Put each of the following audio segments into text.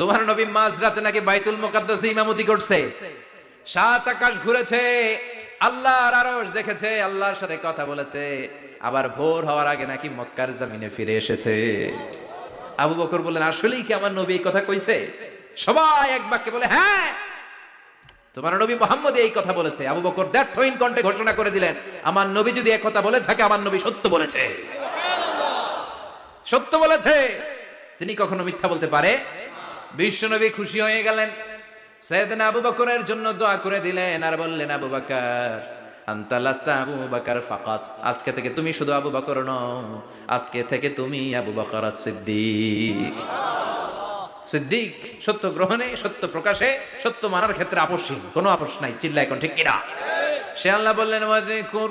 তোমার নবী মাঝরাতে নাকি বাইতুল মুকাদ্দাসে ইমামতি করছে। সাত আকাশ ঘুরেছে, আল্লাহর আরশ দেখেছে, আল্লাহর সাথে কথা বলেছে। আবার ভোর হওয়ার আগে নাকি মক্কার জমিনে ফিরে এসেছে। আবু বকর বললেন, আসলেই কি আমার নবী এই কথা কইছে? সবাই এক বাক্যে বলে হ্যাঁ তোমার নবী মোহাম্মদ এই কথা বলেছে। আবু বকর দ্যার্থহীন কণ্ঠে ঘোষণা করে দিলেন, আমার নবী যদি এক কথা বলে থাকে, আমার নবী সত্য বলেছে। সত্য বলেছে। তিনি কখনো মিথ্যা বলতে পারে বিশ্বনবী খুশি হয়ে গেলেন। সৈয়দনা আবু বকরের জন্য দোয়া করে দিলেন আর বললেন, আবু বকর আন্তালাস্তা আবু বকর ফাকাত। আজকে থেকে তুমি শুধু আবু বকর নও, আজকে থেকে তুমি আবু বকর সিদ্দিক। সিদ্দিক সত্য গ্রহণে, সত্য প্রকাশে, সত্য মানার ক্ষেত্রে আপসহীন কোনো আপস নাই চিল্লা এখন ঠিক কিনা? সে আল্লাহ বললেন, ওয়াযকুর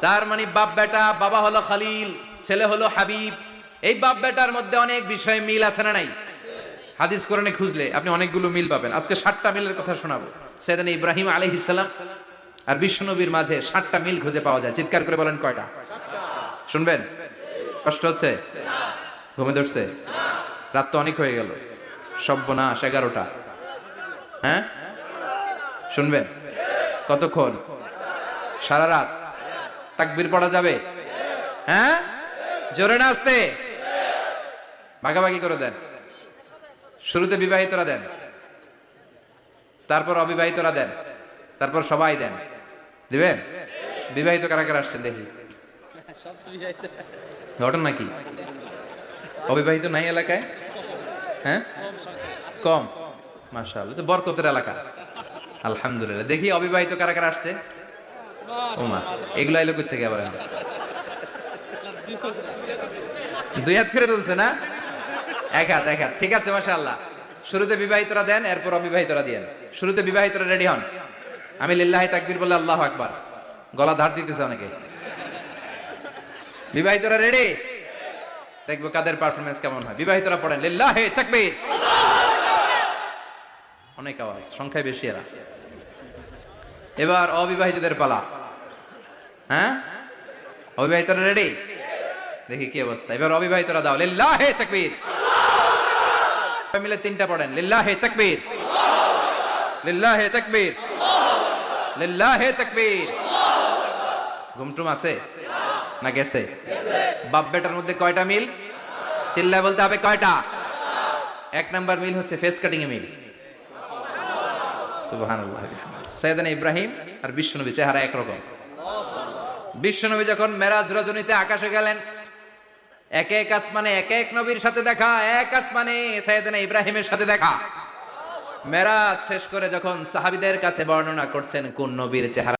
তার মানে বাপ বেটা, বাবা হলো খালিল, ছেলে হলো হাবিব। এই বাপ বেটার মধ্যে অনেক বিষয়ে মিল আছে না নাই? হাদিস কোরআনে খুঁজলে আপনি অনেকগুলো মিল পাবেন। আজকে ষাটটা মিলের কথা শোনাবো। সেদিন ইব্রাহিম আলাইহিস সালাম আর বিশ্বনবীর মাঝে ষাটটা মিল খুঁজে পাওয়া যায়। চিৎকার করে বলেন কয়টা? শুনবেন? কষ্ট হচ্ছে? ঘুমে ধরছে? রাত তো অনেক হয়ে গেল। সব্যনাশ এগারোটা। হ্যাঁ? শুনবেন? কতক্ষণ? সারা রাত? তাকবির পড়া যাবে? হ্যাঁ? জোরে না আসতে? ভাগাভাগি করে দেন। শুরুতে বিবাহিতরা দেন। তারপর অবিবাহিতরা দেন। তারপর সবাই দেন। দিবেন? বিবাহিত কারা কারা আসছেন দেখি। ঘটনা কি অবিবাহিত নাই এলাকায়? হ্যাঁ? কম। মাশাল তো বরকতের এলাকা। আলহামদুলিল্লাহ। দেখি অবিবাহিত কারা কারা আসছে? ওমা এগুলো আইলো থেকে আবার দুই হাত ফিরে তুলছে না? এক হাত এক হাত। ঠিক আছে, মাশাআল্লাহ। শুরুতে বিবাহিতরা দেন, এরপর অবিবাহিতরা শুরুতে বিবাহিতরা রেডি হন। আমি লিল্লাহি তাকবীর বলে আল্লাহু আকবার। গলা ধার দিতেছে অনেকে। বিবাহিতরা রেডি? দেখব কাদের পারফরমেন্স কেমন হয়। বিবাহিতরা পড়েন, লিল্লাহি তাকবীর। অনেক আওয়াজ, সংখ্যায় বেশি এরা। এবার অবিবাহিতদের পালা। হ্যাঁ? অবিবাহিতরা রেডি দেখি কি অবস্থা। এবার অবিবাহিতরা দাও। লিল্লাহি তাকবীর। মিলে তিনটা পড়েন। লিল্লাহি তাকবীর। লিল্লাহি তাকবীর। লিল্লাহি তাকবীর। ঘুমটুম আছে? না গেছে? বাপ বেটার মধ্যে কয়টা মিল? চিল্লা বলতে হবে কয়টা? এক নাম্বার মিল হচ্ছে ফেস কাটিং এ মিল। সুবহানাল্লাহ। সৈয়দানা ইব্রাহিম আর বিশ্বনবী, চেহারা একরকম। বিশ্বনবী যখন মেরাজ রজনীতে আকাশে গেলেন, এক এক আসমানে, এক এক নবীর সাথে দেখা, এক আসমানে সৈয়দানা ইব্রাহিমের সাথে দেখা। মেরাজ শেষ করে যখন সাহাবিদের কাছে বর্ণনা করছেন, কোন নবীর চেহারা